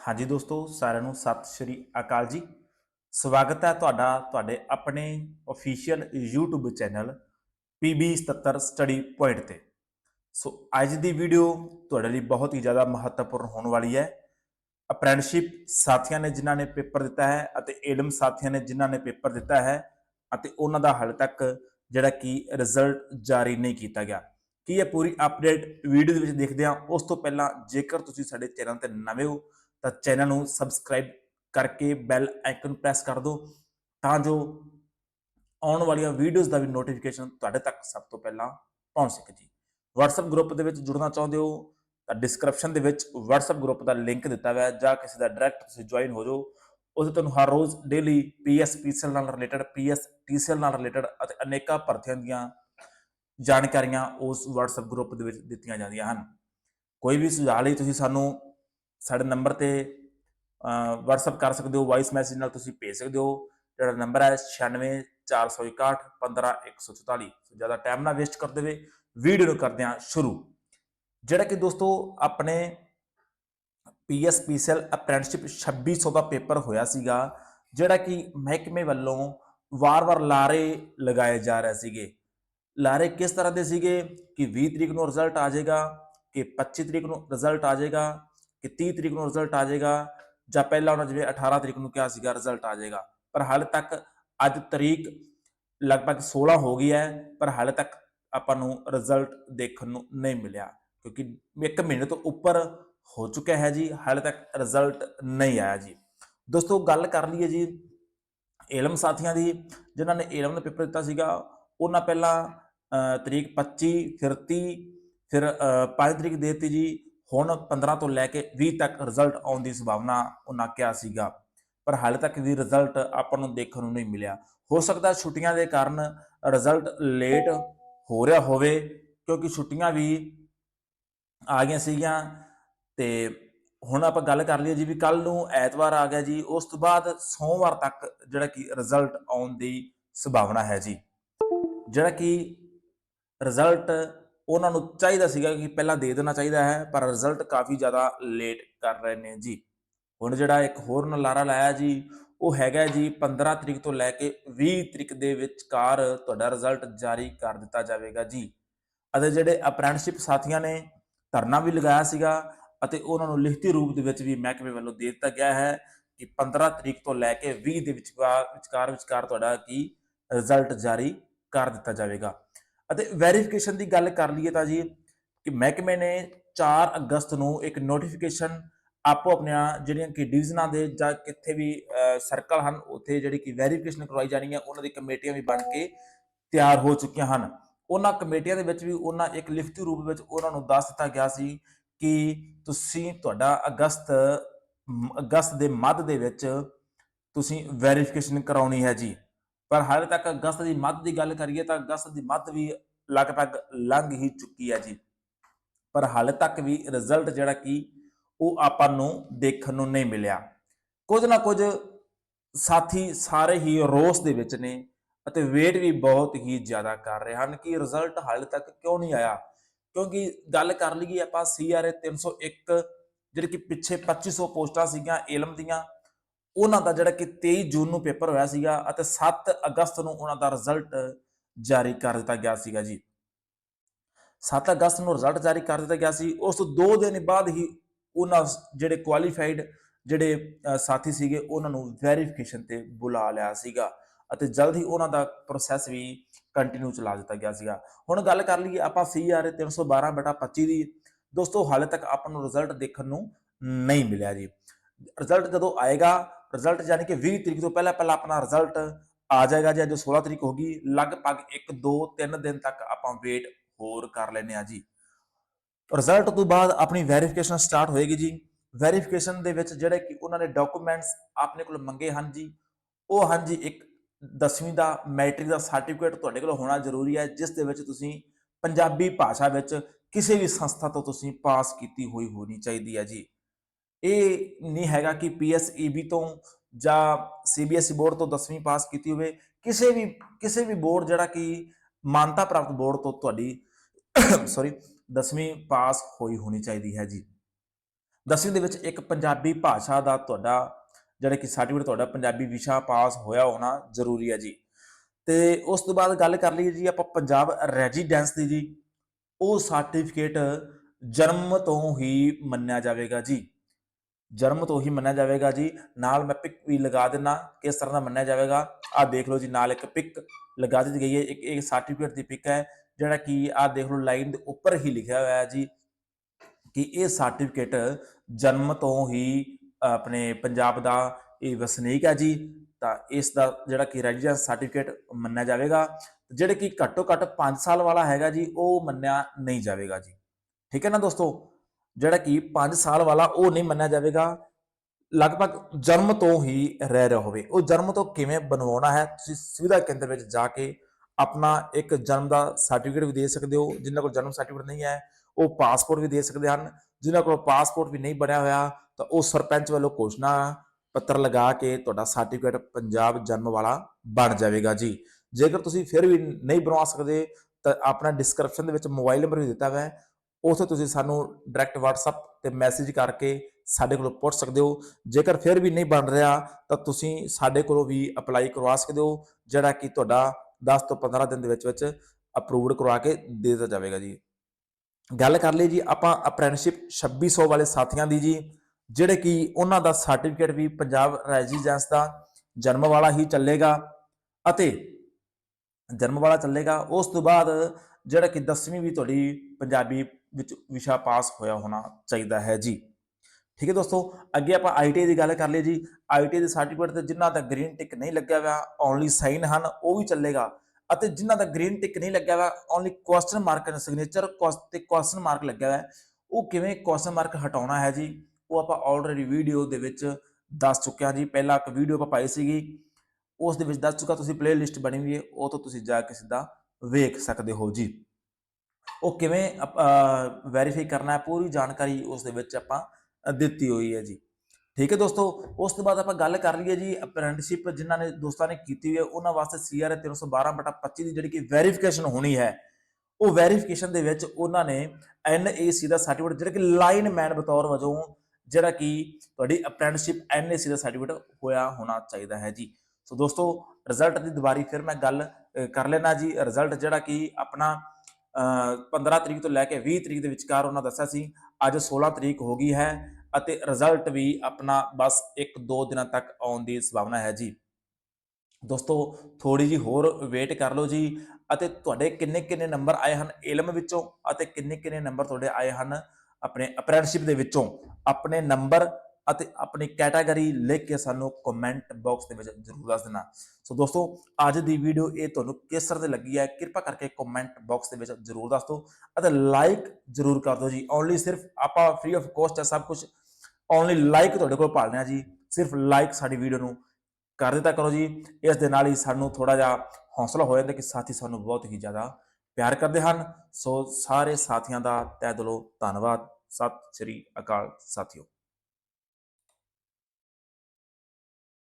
ਹਾਂਜੀ ਦੋਸਤੋ, ਸਾਰਿਆਂ ਨੂੰ ਸਤਿ ਸ਼੍ਰੀ ਅਕਾਲ ਜੀ। ਸਵਾਗਤ ਹੈ ਤੁਹਾਡਾ, ਤੁਹਾਡੇ ਆਪਣੇ official YouTube channel PB77 study point ਤੇ। ਸੋ ਅੱਜ ਦੀ ਵੀਡੀਓ ਤੁਹਾਡੇ ਲਈ ਬਹੁਤ ਹੀ ਜ਼ਿਆਦਾ ਮਹੱਤਵਪੂਰਨ ਹੋਣ ਵਾਲੀ ਹੈ। ਅਪ੍ਰੈਂਟਿਸਸ਼ਿਪ ਸਾਥੀਆਂ ਨੇ ਜਿਨ੍ਹਾਂ ਨੇ ਪੇਪਰ ਦਿੱਤਾ ਹੈ ਅਤੇ ਏਲਮ ਸਾਥੀਆਂ ਨੇ ਜਿਨ੍ਹਾਂ ਨੇ ਪੇਪਰ ਦਿੱਤਾ ਹੈ ਅਤੇ ਉਹਨਾਂ ਦਾ ਹਾਲੇ ਤੱਕ ਜਿਹੜਾ ਕਿ ਰਿਜ਼ਲਟ ਜਾਰੀ ਨਹੀਂ ਕੀਤਾ ਗਿਆ। ਕੀ ਇਹ ਪੂਰੀ ਅਪਡੇਟ ਵੀਡੀਓ ਦੇ ਵਿੱਚ ਦੇਖਦੇ ਹਾਂ। ਉਸ ਤੋਂ ਪਹਿਲਾਂ ਜੇਕਰ ਤੁਸੀਂ ਸਾਡੇ ਚੈਨਲ ਤੇ ਨਵੇਂ ਹੋ ਤਾਂ ਚੈਨਲ ਨੂੰ ਸਬਸਕ੍ਰਾਈਬ ਕਰਕੇ ਬੈਲ ਆਈਕਨ ਪ੍ਰੈਸ ਕਰ ਦਿਓ ਤਾਂ ਜੋ ਆਉਣ ਵਾਲੀਆਂ ਵੀਡੀਓਜ਼ ਦਾ ਵੀ ਨੋਟੀਫਿਕੇਸ਼ਨ ਤੁਹਾਡੇ ਤੱਕ ਸਭ ਤੋਂ ਪਹਿਲਾਂ ਪਹੁੰਚ ਸਕੇ ਜੀ। WhatsApp ਗਰੁੱਪ ਦੇ ਵਿੱਚ ਜੁੜਨਾ ਚਾਹੁੰਦੇ ਹੋ ਤਾਂ ਡਿਸਕ੍ਰਿਪਸ਼ਨ ਦੇ ਵਿੱਚ WhatsApp ਗਰੁੱਪ ਦਾ ਲਿੰਕ ਦਿੱਤਾ ਹੋਇਆ ਹੈ, ਜਾਂ ਕਿਸੇ ਦਾ ਡਾਇਰੈਕਟ ਤੁਸੀਂ ਜੁਆਇਨ ਹੋ ਜਾਓ। ਉਹਦੇ ਤੁਹਾਨੂੰ ਹਰ ਰੋਜ਼ ਡੇਲੀ ਪੀਐਸਪੀਸੀਐਲ ਨਾਲ ਰਿਲੇਟਡ ਪੀਐਸਟੀਸੀਐਲ ਨਾਲ ਰਿਲੇਟਡ ਅਤੇ ਅਨੇਕਾਂ ਭਰਤੀਆਂ ਦੀਆਂ ਜਾਣਕਾਰੀਆਂ ਉਸ WhatsApp ਗਰੁੱਪ ਦੇ ਵਿੱਚ ਦਿੱਤੀਆਂ ਜਾਂਦੀਆਂ ਹਨ। ਕੋਈ ਵੀ ਸੁਝਾਅ ਲਈ ਤੁਸੀਂ ਸਾਨੂੰ ਸਾਡੇ ਨੰਬਰ ਤੇ WhatsApp ਕਰ ਸਕਦੇ ਹੋ ਵਾਇਸ ਮੈਸੇਜ ਨਾਲ ਤੁਸੀਂ ਭੇਜ ਸਕਦੇ ਹੋ। ਜਿਹੜਾ ਨੰਬਰ ਹੈ 964161 15144 ਸੋ ਜ਼ਿਆਦਾ ਟਾਈਮ ਨਾ ਵੇਸਟ ਕਰਦੇ ਹੋਏ ਵੀਡੀਓ ਨੂੰ ਕਰਦੇ ਹਾਂ ਸ਼ੁਰੂ। ਜਿਹੜਾ ਕਿ ਦੋਸਤੋ, ਆਪਣੇ ਪੀਐਸਪੀਸੀਐਲ ਅਪ੍ਰੈਂਟਿਸਸ਼ਿਪ 2600 ਦਾ ਪੇਪਰ ਹੋਇਆ ਸੀਗਾ, ਜਿਹੜਾ ਕਿ ਮਹਿਕਮੇ ਵੱਲੋਂ ਵਾਰ-ਵਾਰ ਲਾਰੇ ਲਗਾਏ ਜਾ ਰਹੇ ਸੀਗੇ। ਲਾਰੇ ਕਿਸ ਤਰ੍ਹਾਂ ਦੇ ਸੀਗੇ ਕਿ 20 ਤਰੀਕ ਨੂੰ ਰਿਜ਼ਲਟ ਆ ਜਾਏਗਾ, ਕਿ 25 ਤਰੀਕ ਨੂੰ ਰਿਜ਼ਲਟ ਆ ਜਾਏਗਾ ਕਿ 30 ਤਰੀਕ ਨੂੰ ਰਿਜ਼ਲਟ ਆ ਜਾਏਗਾ ਜਾਂ ਪਹਿਲਾਂ ਉਹਨਾਂ ਜਿਵੇਂ 18 ਤਰੀਕ ਨੂੰ ਕਿਹਾ ਸੀਗਾ ਰਿਜ਼ਲਟ ਆ ਜਾਏਗਾ। ਪਰ ਹਾਲੇ ਤੱਕ ਅੱਜ ਤਰੀਕ ਲਗਭਗ 16 ਹੋ ਗਈ ਹੈ, ਪਰ ਹਾਲੇ ਤੱਕ ਆਪਾਂ ਨੂੰ ਰਿਜ਼ਲਟ ਦੇਖਣ ਨੂੰ ਨਹੀਂ ਮਿਲਿਆ, ਕਿਉਂਕਿ ਇੱਕ ਮਹੀਨੇ ਤੋਂ ਉੱਪਰ ਹੋ ਚੁੱਕਿਆ ਹੈ ਜੀ, ਹਾਲੇ ਤੱਕ ਰਿਜ਼ਲਟ ਨਹੀਂ ਆਇਆ ਜੀ। ਦੋਸਤੋ, ਗੱਲ ਕਰ ਲਈਏ ਜੀ ਏਲਮ ਸਾਥੀਆਂ ਦੀ, ਜਿਨ੍ਹਾਂ ਨੇ ਏਲਮ ਦਾ ਪੇਪਰ ਦਿੱਤਾ ਸੀਗਾ, ਉਹਨਾਂ ਪਹਿਲਾਂ ਤਰੀਕ 25 ਫਿਰ 30 ਫਿਰ 5 ਤਰੀਕ ਦੇ ਦਿੱਤੀ ਜੀ ਹੁਣ 15 ਤੋਂ ਲੈ ਕੇ 20 ਤੱਕ ਰਿਜ਼ਲਟ ਆਉਣ ਦੀ ਸੰਭਾਵਨਾ ਉਹਨਾਂ ਕਿਹਾ ਸੀਗਾ। ਪਰ ਹਾਲੇ ਤੱਕ ਵੀ ਰਿਜ਼ਲਟ ਆਪਾਂ ਨੂੰ ਦੇਖਣ ਨੂੰ ਨਹੀਂ ਮਿਲਿਆ। ਹੋ ਸਕਦਾ ਛੁੱਟੀਆਂ ਦੇ ਕਾਰਨ ਰਿਜ਼ਲਟ ਲੇਟ ਹੋ ਰਿਹਾ ਹੋਵੇ, ਕਿਉਂਕਿ ਛੁੱਟੀਆਂ ਵੀ ਆ ਗਈਆਂ ਸੀਗੀਆਂ। ਤੇ ਹੁਣ ਆਪਾਂ ਗੱਲ ਕਰ ਲਈਏ ਜੀ ਵੀ ਕੱਲ ਨੂੰ ਐਤਵਾਰ ਆ ਗਿਆ ਜੀ, ਉਸ ਤੋਂ ਬਾਅਦ ਸੋਮਵਾਰ ਤੱਕ ਜਿਹੜਾ ਕਿ ਰਿਜ਼ਲਟ ਆਉਣ ਦੀ ਸੰਭਾਵਨਾ ਹੈ ਜੀ। ਜਿਹੜਾ ਕਿ ਰਿਜ਼ਲਟ ਉਹਨਾਂ ਨੂੰ ਚਾਹੀਦਾ ਸੀਗਾ ਕਿ ਪਹਿਲਾਂ ਦੇ ਦੇਣਾ ਚਾਹੀਦਾ ਹੈ, ਪਰ ਰਿਜ਼ਲਟ ਕਾਫੀ ਜ਼ਿਆਦਾ ਲੇਟ ਕਰ ਰਹੇ ਨੇ ਜੀ। ਹੁਣ ਜਿਹੜਾ ਇੱਕ ਹੋਰ ਨਲਾਰਾ ਲਾਇਆ ਜੀ, ਉਹ ਹੈਗਾ ਜੀ 15 ਤਰੀਕ ਤੋਂ ਲੈ ਕੇ 20 ਤਰੀਕ ਦੇ ਵਿਚਕਾਰ ਤੁਹਾਡਾ ਰਿਜ਼ਲਟ ਜਾਰੀ ਕਰ ਦਿੱਤਾ ਜਾਵੇਗਾ ਜੀ। ਅਤੇ ਜਿਹੜੇ ਅਪ੍ਰੈਂਟਿਸਸ਼ਿਪ ਸਾਥੀਆਂ ਨੇ, ਧਰਨਾ ਵੀ ਲਗਾਇਆ ਸੀਗਾ ਅਤੇ ਉਹਨਾਂ ਨੂੰ ਲਿਖਤੀ ਰੂਪ ਦੇ ਵਿੱਚ ਵੀ ਮਹਿਕਮੇ ਵੱਲੋਂ ਦੇ ਦਿੱਤਾ ਗਿਆ ਹੈ ਕਿ 15 ਤਰੀਕ ਤੋਂ ਲੈ ਕੇ 20 ਦੇ ਵਿਚਕਾਰ ਵਿਚਕਾਰ ਵਿਚਕਾਰ ਤੁਹਾਡਾ ਕੀ ਰਿਜ਼ਲਟ ਜਾਰੀ ਕਰ ਦਿੱਤਾ ਜਾਵੇਗਾ। ਅਤੇ ਵੈਰੀਫਿਕੇਸ਼ਨ ਦੀ ਗੱਲ ਕਰ ਲਈਏ ਤਾਂ ਜੀ ਕਿ ਮਹਿਕਮੇ ਨੇ 4 ਅਗਸਤ ਨੂੰ ਇੱਕ ਨੋਟੀਫਿਕੇਸ਼ਨ ਆਪੋ ਆਪਣੀਆਂ ਜਿਹੜੀਆਂ ਕਿ ਡਿਵੀਜ਼ਨਾਂ ਦੇ ਜਾਂ ਕਿੱਥੇ ਵੀ ਸਰਕਲ ਹਨ, ਉੱਥੇ ਜਿਹੜੀ ਕਿ ਵੈਰੀਫਿਕੇਸ਼ਨ ਕਰਵਾਈ ਜਾਣੀ ਹੈ, ਉਹਨਾਂ ਦੀ ਕਮੇਟੀਆਂ ਵੀ ਬਣ ਕੇ ਤਿਆਰ ਹੋ ਚੁੱਕੀਆਂ ਹਨ। ਉਹਨਾਂ ਕਮੇਟੀਆਂ ਦੇ ਵਿੱਚ ਵੀ ਉਹਨਾਂ ਇੱਕ ਲਿਖਤੀ ਰੂਪ ਵਿੱਚ ਉਹਨਾਂ ਨੂੰ ਦੱਸ ਦਿੱਤਾ ਗਿਆ ਸੀ ਕਿ ਤੁਸੀਂ ਤੁਹਾਡਾ ਅਗਸਤ ਅਗਸਤ ਦੇ ਮੱਧ ਦੇ ਵਿੱਚ ਤੁਸੀਂ ਵੈਰੀਫਿਕੇਸ਼ਨ ਕਰਾਉਣੀ ਹੈ ਜੀ। ਪਰ ਹਾਲੇ ਤੱਕ ਅਗਸਤ ਦੀ ਮੱਧ ਦੀ ਗੱਲ ਕਰੀਏ ਤਾਂ ਅਗਸਤ ਦੀ ਮੱਧ ਵੀ ਲਗਭਗ ਲੰਘ ਹੀ ਚੁੱਕੀ ਹੈ ਜੀ। ਪਰ ਹਾਲੇ ਤੱਕ ਵੀ ਰਿਜ਼ਲਟ ਜਿਹੜਾ ਕਿ, ਉਹ ਆਪਾਂ ਨੂੰ ਦੇਖਣ ਨੂੰ ਨਹੀਂ ਮਿਲਿਆ। ਕੁਝ ਨਾ ਕੁਝ ਸਾਥੀ ਸਾਰੇ ਹੀ ਰੋਸ ਦੇ ਵਿੱਚ ਨੇ ਅਤੇ ਵੇਟ ਵੀ ਬਹੁਤ ਹੀ ਜ਼ਿਆਦਾ ਕਰ ਰਹੇ ਹਨ ਕਿ ਰਿਜ਼ਲਟ ਹਾਲੇ ਤੱਕ ਕਿਉਂ ਨਹੀਂ ਆਇਆ। ਕਿਉਂਕਿ ਗੱਲ ਕਰ ਲਈਏ ਆਪਾਂ ਸੀਆਰਏ 301 ਜਿਹੜੀ ਕਿ ਪਿੱਛੇ 2500 ਪੋਸਟਾਂ ਸੀਗੀਆਂ, ਏਲਮ ਦੀਆਂ ਉਹਨਾਂ ਦਾ ਜਿਹੜਾ ਕਿ 23 ਜੂਨ ਨੂੰ ਪੇਪਰ ਹੋਇਆ ਸੀਗਾ ਅਤੇ 7 ਅਗਸਤ ਨੂੰ ਉਹਨਾਂ ਦਾ ਰਿਜ਼ਲਟ ਜਾਰੀ ਕਰ ਦਿੱਤਾ ਗਿਆ ਸੀਗਾ ਜੀ। 7 ਅਗਸਤ ਨੂੰ ਰਿਜ਼ਲਟ ਜਾਰੀ ਕਰ ਦਿੱਤਾ ਗਿਆ ਸੀ। ਉਸ ਤੋਂ 2 ਦਿਨ ਬਾਅਦ ਹੀ ਉਹਨਾਂ ਜਿਹੜੇ ਕੁਆਲੀਫਾਈਡ ਜਿਹੜੇ ਸਾਥੀ ਸੀਗੇ, ਉਹਨਾਂ ਨੂੰ ਵੈਰੀਫਿਕੇਸ਼ਨ ਤੇ ਬੁਲਾ ਲਿਆ ਸੀਗਾ ਅਤੇ ਜਲਦ ਹੀ ਉਹਨਾਂ ਦਾ ਪ੍ਰੋਸੈਸ ਵੀ ਕੰਟੀਨਿਊ ਚਲਾ ਦਿੱਤਾ ਗਿਆ ਸੀਗਾ। ਹੁਣ ਗੱਲ ਕਰ ਲਈਏ ਆਪਾਂ ਸੀਆਰ 312 ਬਟਾ 25 ਦੀ। ਦੋਸਤੋ, ਹਾਲੇ ਤੱਕ ਆਪਾਂ ਨੂੰ ਰਿਜ਼ਲਟ ਦੇਖਣ ਨੂੰ ਨਹੀਂ ਮਿਲਿਆ ਜੀ। ਰਿਜ਼ਲਟ ਜਦੋਂ ਆਏਗਾ ਰਿਜ਼ਲਟ ਯਾਨੀ ਕਿ 20 ਤਰੀਕ ਤੋਂ ਪਹਿਲਾਂ ਪਹਿਲਾਂ ਆਪਣਾ ਰਿਜ਼ਲਟ ਆ ਜਾਏਗਾ ਜੀ, ਅੱਜ 16 ਤਰੀਕ ਹੋ ਗਈ, ਲਗਭਗ 1 2 3 ਦਿਨ ਤੱਕ ਆਪਾਂ ਵੇਟ ਹੋਰ ਕਰ ਲੈਨੇ ਆ ਜੀ। ਰਿਜ਼ਲਟ ਤੋਂ ਬਾਅਦ ਆਪਣੀ ਵੈਰੀਫਿਕੇਸ਼ਨ ਸਟਾਰਟ ਹੋਏਗੀ ਜੀ। ਵੈਰੀਫਿਕੇਸ਼ਨ ਦੇ ਵਿੱਚ ਜਿਹੜੇ ਕਿ ਉਹਨਾਂ ਨੇ ਡਾਕੂਮੈਂਟਸ ਆਪਣੇ ਕੋਲ ਮੰਗੇ ਹਨ ਜੀ, ਉਹ ਹਨ ਜੀ ਇੱਕ 10ਵੀਂ ਦਾ ਮੈਟ੍ਰਿਕ ਦਾ ਸਰਟੀਫਿਕੇਟ ਤੁਹਾਡੇ ਕੋਲ ਹੋਣਾ ਜ਼ਰੂਰੀ ਹੈ, ਜਿਸ ਦੇ ਵਿੱਚ ਤੁਸੀਂ ਪੰਜਾਬੀ ਭਾਸ਼ਾ ਵਿੱਚ ਕਿਸੇ ਵੀ ਸੰਸਥਾ ਤੋਂ ਤੁਸੀਂ ਪਾਸ ਕੀਤੀ ਹੋਈ ਹੋਣੀ ਚਾਹੀਦੀ ਹੈ ਜੀ। ਇਹ ਨਹੀਂ ਹੈਗਾ ਕਿ ਪੀਐਸਈਬੀ ਤੋਂ ਜਾਂ ਸੀਬੀਐਸਈ ਬੋਰਡ ਤੋਂ 10ਵੀਂ ਪਾਸ ਕੀਤੀ ਹੋਵੇ। ਕਿਸੇ ਵੀ ਕਿਸੇ ਵੀ ਬੋਰਡ ਜਿਹੜਾ ਕਿ ਮਾਨਤਾ ਪ੍ਰਾਪਤ ਬੋਰਡ ਤੋਂ ਤੁਹਾਡੀ ਸੌਰੀ 10ਵੀਂ ਪਾਸ ਹੋਈ ਹੋਣੀ ਚਾਹੀਦੀ ਹੈ ਜੀ। 10ਵੀਂ ਦੇ ਵਿੱਚ ਇੱਕ ਪੰਜਾਬੀ ਭਾਸ਼ਾ ਦਾ ਤੁਹਾਡਾ, ਜਿਹੜਾ ਕਿ ਸਰਟੀਫਿਕੇਟ ਤੁਹਾਡਾ ਪੰਜਾਬੀ ਵਿਸ਼ਾ ਪਾਸ ਹੋਇਆ ਹੋਣਾ ਜ਼ਰੂਰੀ ਹੈ ਜੀ। ਤੇ ਉਸ ਤੋਂ ਬਾਅਦ ਗੱਲ ਕਰ ਲਈਏ ਜੀ ਆਪਾਂ ਪੰਜਾਬ ਰੈਜ਼ੀਡੈਂਸ ਦੀ ਜੀ। ਉਹ ਸਰਟੀਫਿਕੇਟ ਜਨਮ ਤੋਂ ਹੀ ਮੰਨਿਆ ਜਾਵੇਗਾ ਜੀ। ਜਨਮ ਤੋਂ ਹੀ ਮੰਨਿਆ ਜਾਵੇਗਾ ਜੀ। ਨਾਲ ਮੈਂ ਪਿਕ ਵੀ ਲਗਾ ਦੇਣਾ ਕਿਸ ਤਰ੍ਹਾਂ ਦਾ ਮੰਨਿਆ ਜਾਵੇਗਾ। ਆਹ ਦੇਖ ਲਓ ਜੀ, ਨਾਲ ਇੱਕ ਪਿਕ ਲਗਾ ਦਿੱਤੀ ਗਈ ਹੈ। ਇੱਕ ਇੱਕ ਸਰਟੀਫਿਕੇਟ ਦੀ ਪਿਕ ਹੈ, ਜਿਹੜਾ ਕਿ ਆਹ ਦੇਖ ਲਓ ਲਾਈਨ ਦੇ ਉੱਪਰ ਹੀ ਲਿਖਿਆ ਹੋਇਆ ਹੈ ਜੀ ਕਿ ਇਹ ਸਰਟੀਫਿਕੇਟ ਜਨਮ ਤੋਂ ਹੀ ਆਪਣੇ ਪੰਜਾਬ ਦਾ ਇਹ ਵਸਨੀਕ ਹੈ ਜੀ। ਤਾਂ ਇਸ ਦਾ ਜਿਹੜਾ ਕਿ ਰੈਜ਼ੀਡੈਂਸ ਸਰਟੀਫਿਕੇਟ ਮੰਨਿਆ ਜਾਵੇਗਾ। ਜਿਹੜੇ ਕਿ ਘੱਟੋ ਘੱਟ 5 ਸਾਲ ਵਾਲਾ ਹੈਗਾ ਜੀ, ਉਹ ਮੰਨਿਆ ਨਹੀਂ ਜਾਵੇਗਾ ਜੀ। ਠੀਕ ਹੈ ਨਾ ਦੋਸਤੋ? ਜਿਹੜਾ ਕਿ 5 ਸਾਲ ਵਾਲਾ ਉਹ ਨਹੀਂ ਮੰਨਿਆ ਜਾਵੇਗਾ। ਲਗਭਗ ਜਨਮ ਤੋਂ ਹੀ ਰਹਿ ਰਿਹਾ ਹੋਵੇ। ਉਹ ਜਨਮ ਤੋਂ ਕਿਵੇਂ ਬਣਵਾਉਣਾ ਹੈ, ਤੁਸੀਂ ਸੁਵਿਧਾ ਕੇਂਦਰ ਵਿੱਚ ਜਾ ਕੇ ਆਪਣਾ ਇੱਕ ਜਨਮ ਦਾ ਸਰਟੀਫਿਕੇਟ ਵੀ ਦੇ ਸਕਦੇ ਹੋ। ਜਿਨ੍ਹਾਂ ਕੋਲ ਜਨਮ ਸਰਟੀਫਿਕੇਟ ਨਹੀਂ ਹੈ, ਉਹ ਪਾਸਪੋਰਟ ਵੀ ਦੇ ਸਕਦੇ ਹਨ। ਜਿਨ੍ਹਾਂ ਕੋਲ ਪਾਸਪੋਰਟ ਵੀ ਨਹੀਂ ਬਣਿਆ ਹੋਇਆ, ਤਾਂ ਉਹ ਸਰਪੰਚ ਵੱਲੋਂ ਘੋਸ਼ਣਾ ਪੱਤਰ ਲਗਾ ਕੇ ਤੁਹਾਡਾ ਸਰਟੀਫਿਕੇਟ ਪੰਜਾਬ ਜਨਮ ਵਾਲਾ ਬਣ ਜਾਵੇਗਾ ਜੀ। ਜੇਕਰ ਤੁਸੀਂ ਫਿਰ ਵੀ ਨਹੀਂ ਬਣਵਾ ਸਕਦੇ, ਤਾਂ ਆਪਣਾ ਡਿਸਕ੍ਰਿਪਸ਼ਨ ਦੇ ਵਿੱਚ ਮੋਬਾਈਲ ਨੰਬਰ ਵੀ ਦਿੱਤਾ ਹੋਇਆ ਹੈ। ਉਥੇ ਤੁਸੀਂ ਸਾਨੂੰ ਡਾਇਰੈਕਟ WhatsApp ਤੇ ਮੈਸੇਜ ਕਰਕੇ ਸਾਡੇ ਕੋਲੋਂ ਪੁੱਛ ਸਕਦੇ ਹੋ। ਜੇਕਰ ਫਿਰ ਵੀ ਨਹੀਂ ਬਣ ਰਿਹਾ, ਤਾਂ ਤੁਸੀਂ ਸਾਡੇ ਕੋਲੋਂ ਵੀ ਅਪਲਾਈ ਕਰਵਾ ਸਕਦੇ ਹੋ, ਜਿਹੜਾ ਕਿ ਤੁਹਾਡਾ 10 ਤੋਂ 15 ਦਿਨ ਦੇ ਵਿੱਚ ਵਿੱਚ ਅਪਰੂਵਡ ਕਰਵਾ ਕੇ ਦੇ ਦਿੱਤਾ ਜਾਵੇਗਾ ਜੀ। ਗੱਲ ਕਰ ਲਈ ਜੀ, ਆਪਾਂ ਅਪ੍ਰੈਂਟਿਸਸ਼ਿਪ 2600 ਵਾਲੇ ਸਾਥੀਆਂ ਦੀ ਜੀ, ਜਿਹੜੇ ਕਿ ਉਹਨਾਂ ਦਾ ਸਰਟੀਫਿਕੇਟ ਵੀ ਪੰਜਾਬ ਰੈਜ਼ੀਡੈਂਸ ਦਾ ਜਨਮ ਵਾਲਾ ਹੀ ਚੱਲੇਗਾ ਅਤੇ ਜਨਮ ਵਾਲਾ ਚੱਲੇਗਾ। ਉਸ ਤੋਂ ਬਾਅਦ ਜਿਹੜਾ ਕਿ 10ਵੀਂ ਵੀ ਤੁਹਾਡੀ ਪੰਜਾਬੀ ਵਿੱਚ ਵਿਸ਼ਾ ਪਾਸ ਹੋਇਆ ਹੋਣਾ ਚਾਹੀਦਾ ਹੈ ਜੀ। ਠੀਕ ਹੈ ਦੋਸਤੋ, ਅੱਗੇ ਆਪਾਂ ਆਈਟੀਆਈ ਦੀ ਗੱਲ ਕਰ ਲਈ ਜੀ। ਆਈਟੀਆਈ ਦੇ ਸਰਟੀਫਿਕੇਟ ਤੇ ਜਿਨ੍ਹਾਂ ਦਾ ਗ੍ਰੀਨ ਟਿਕ ਨਹੀਂ ਲੱਗਿਆ ਹੋਇਆ ਓਨਲੀ ਸਾਈਨ ਹਨ, ਉਹ ਵੀ ਚੱਲੇਗਾ। ਅਤੇ ਜਿਨ੍ਹਾਂ ਦਾ ਗ੍ਰੀਨ ਟਿਕ ਨਹੀਂ ਲੱਗਿਆ ਹੋਇਆ only question mark and signature ਤੇ ਕੁਐਸਚਨ ਮਾਰਕ ਲੱਗਿਆ ਹੋਇਆ। ਉਹ ਕਿਵੇਂ ਕੁਐਸਚਨ ਮਾਰਕ ਹਟਾਉਣਾ ਹੈ ਜੀ, ਉਹ ਆਪਾਂ ਆਲਰੇਡੀ ਵੀਡੀਓ ਦੇ ਵਿੱਚ ਦੱਸ ਚੁੱਕੇ ਹਾਂ ਜੀ। ਪਹਿਲਾਂ ਇੱਕ ਵੀਡੀਓ ਆਪਾਂ ਪਾਈ ਸੀਗੀ, ਉਸ ਦੇ ਵਿੱਚ ਦੱਸ ਚੁੱਕਾ, ਤੁਸੀਂ ਪਲੇਲਿਸਟ ਬਣੀ ਹੋਈ ਹੈ, ਉਹ ਤੋਂ ਤੁਸੀਂ ਜਾ ਕੇ ਸਿੱਧਾ ਵੇਖ ਸਕਦੇ ਹੋ ਜੀ। ਉਹ ਕਿਵੇਂ ਵੈਰੀਫਾਈ ਕਰਨਾ ਹੈ, ਪੂਰੀ ਜਾਣਕਾਰੀ ਉਸ ਦੇ ਵਿੱਚ ਆਪਾਂ ਦਿੱਤੀ ਹੋਈ ਹੈ ਜੀ। ਠੀਕ ਹੈ ਦੋਸਤੋ, ਉਸ ਤੋਂ ਬਾਅਦ ਆਪਾਂ ਗੱਲ ਕਰ ਲਈਏ ਜੀ ਅਪ੍ਰੈਂਟਿਸਸ਼ਿਪ ਜਿਨ੍ਹਾਂ ਨੇ ਦੋਸਤਾਂ ਨੇ ਕੀਤੀ ਹੋਈ ਹੈ, ਉਹਨਾਂ ਵਾਸਤੇ ਸੀਆਰ 312/25 ਦੀ ਜਿਹੜੀ ਕਿ ਵੈਰੀਫਿਕੇਸ਼ਨ ਹੋਣੀ ਹੈ, ਉਹ ਵੈਰੀਫਿਕੇਸ਼ਨ ਦੇ ਵਿੱਚ ਉਹਨਾਂ ਨੇ ਐਨਏਸੀ ਦਾ ਸਰਟੀਫਿਕੇਟ ਜਿਹੜਾ ਕਿ ਲਾਈਨਮੈਨ ਬਤੌਰ ਵਜੋਂ, ਜਿਹੜਾ ਕਿ ਤੁਹਾਡੀ ਅਪ੍ਰੈਂਟਿਸਸ਼ਿਪ ਐਨਏਸੀ ਦਾ ਸਰਟੀਫਿਕੇਟ ਹੋਇਆ ਹੋਣਾ ਚਾਹੀਦਾ ਹੈ ਜੀ। ਸੋ ਦੋਸਤੋ ਰਿਜ਼ਲਟ ਦੀ ਦੁਬਾਰੀ ਫਿਰ ਮੈਂ ਗੱਲ ਕਰ ਲੈਣਾ ਜੀ। ਰਿਜ਼ਲਟ ਜਿਹੜਾ ਕਿ ਆਪਣਾ 15 ਤਰੀਕ ਤੋਂ ਲੈ ਕੇ 20 ਤਰੀਕ ਦੇ ਵਿਚਕਾਰ ਉਹਨਾਂ ਦੱਸਿਆ ਸੀ, ਅੱਜ 16 ਤਰੀਕ ਹੋ ਗਈ ਹੈ ਅਤੇ ਰਿਜ਼ਲਟ ਵੀ ਆਪਣਾ ਬਸ 1-2 ਦਿਨਾਂ ਤੱਕ ਆਉਣ ਦੀ ਸੰਭਾਵਨਾ ਹੈ ਜੀ। ਦੋਸਤੋ ਥੋੜੀ ਜੀ ਹੋਰ ਵੇਟ ਕਰ ਲਓ ਜੀ ਅਤੇ ਤੁਹਾਡੇ ਕਿੰਨੇ ਕਿੰਨੇ ਨੰਬਰ ਆਏ ਹਨ ਇਲਮ ਵਿੱਚੋਂ ਅਤੇ ਕਿੰਨੇ ਕਿੰਨੇ ਨੰਬਰ ਤੁਹਾਡੇ ਆਏ ਹਨ ਆਪਣੇ ਅਪ੍ਰੈਂਟਿਸਸ਼ਿਪ ਦੇ ਵਿੱਚੋਂ। ਆਪਣੇ ਨੰਬਰ ਅਤੇ ਆਪਣੀ ਕੈਟਾਗਰੀ ਲਿਖ ਕੇ ਸਾਨੂੰ ਕਮੈਂਟ ਬਾਕਸ ਦੇ ਵਿੱਚ ਜ਼ਰੂਰ ਦੱਸ ਦੇਣਾ। ਸੋ ਦੋਸਤੋ, ਅੱਜ ਦੀ ਵੀਡੀਓ ਇਹ ਤੁਹਾਨੂੰ ਕਿਸ ਤਰ੍ਹਾਂ ਦੀ ਲੱਗੀ ਹੈ। ਕਿਰਪਾ ਕਰਕੇ ਕਮੈਂਟ ਬਾਕਸ ਦੇ ਵਿੱਚ ਜ਼ਰੂਰ ਦੱਸ ਦਿਓ ਅਤੇ ਲਾਈਕ ਜ਼ਰੂਰ ਕਰ ਦਿਓ ਜੀ। ਓਨਲੀ ਸਿਰਫ ਆਪਾਂ ਫ੍ਰੀ ਆਫ ਕੋਸਟ ਹੈ ਸਭ ਕੁਝ ਓਨਲੀ ਲਾਈਕ ਤੁਹਾਡੇ ਕੋਲ ਭਾਲਦੇ ਹਾਂ ਜੀ। ਸਿਰਫ ਲਾਈਕ ਸਾਡੀ ਵੀਡੀਓ ਨੂੰ ਕਰ ਦਿੱਤਾ ਕਰੋ ਜੀ। ਇਸ ਦੇ ਨਾਲ ਹੀ ਸਾਨੂੰ ਥੋੜਾ ਜਿਹਾ ਹੌਸਲਾ ਹੋ ਜਾਂਦਾ ਕਿ ਸਾਥੀ ਸਾਨੂੰ ਬਹੁਤ ਹੀ ਜ਼ਿਆਦਾ ਪਿਆਰ ਕਰਦੇ ਹਨ। ਸੋ ਸਾਰੇ ਸਾਥੀਆਂ ਦਾ ਤਹਿ ਦਿਲੋਂ ਧੰਨਵਾਦ। ਸਤਿ ਸ੍ਰੀ ਅਕਾਲ ਸਾਥੀਓ।